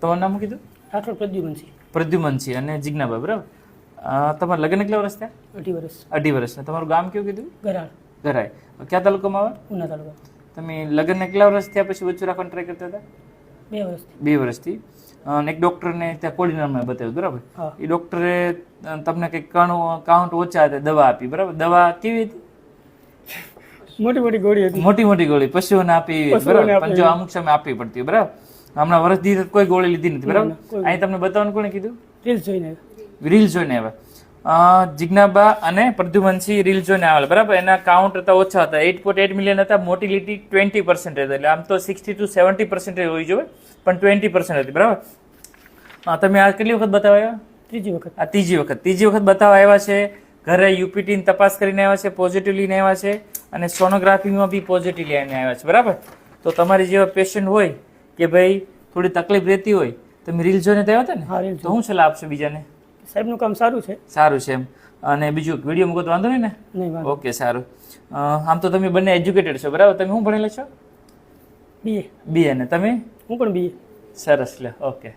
તમારું નામ કીધું? રાઠોડ પ્રદ્યુમનસિંહ પ્રદ્યુમનસિંહ અને જિજ્ઞાબા બરાબર? તમારા લગ્ન કેટલા વર્ષ થયા? અઢી વર્ષ. અઢી વર્ષ. તમારું ગામ કેવું કીધું? ગરાળ. ગરાય કયા તાલુકામાં આવે? ઉના તાલુકા. તમે લગ્ન કેટલા વર્ષ થયા પછી વચ્ચે રાખવાની ટ્રાય કરતા હતા? બે વર્ષથી. બે વર્ષથી. અને એક ડૉક્ટરને ત્યાં કોડીનારમાં બતાવ્યું બરાબર? એ ડૉક્ટરે તમને કંઈક કણું કાઉન્ટ ઓછા હતા દવા આપી બરાબર? દવા કેવી હતી? મોટી મોટી ગોળી હતી. મોટી મોટી ગોળી પશુઓને આપી બરાબર? પણ જો અમુક સમય આપવી પડતી બરાબર? હમણાં વર્ષ દી કોઈ ગોળી લીધી નથી બરાબર? અહીં તમને બતાવવાનું કોણે કીધું? રીલ જોઈને રીલ જોઈને આવ્યા. જિજ્ઞાબા અને પ્રદ્યુમનસિંહ રીલ જોઈને આવેલા બરાબર? એના કાઉન્ટ હતા ઓછા હતા. એટ પોઈન્ટ એટ મિલિયન હતા મોટિલિટી ટ્વેન્ટી પર્સન્ટ હતી. એટલે આમ તો સિક્સટી ટુ સેવન્ટી પર્સન્ટ હોવી જોઈએ પણ ટ્વેન્ટી પર્સન્ટ હતી બરાબર? તમે આ કેટલી વખત બતાવ્યા ત્રીજી વખત. આ ત્રીજી વખત. ત્રીજી વખત બતાવવા આવ્યા છે ઘરે યુપીટીની તપાસ કરીને આવ્યા છે પોઝિટિવ લઈને આવ્યા છે અને સોનોગ્રાફીમાં બી પોઝિટિવ લઈને આવ્યા છે બરાબર? તો તમારી જેવા પેશન્ટ હોય કે ભાઈ થોડી તકલીફ રહેતી હોય તમે રીલ જોઈને થયા હતા ને? તો હું સલાહ આપશો બીજાને? સાહેબનું કામ સારું છે. સારું છે એમ. અને બીજું વીડિયો મૂકો તો વાંધો નહીં ને? નહીં ઓકે સારું. આમ તો તમે બંને એજ્યુકેટેડ છો બરાબર? તમે શું ભણેલા છો? બીએ બી ને. તમે? હું પણ બીએ સરસ લે ઓકે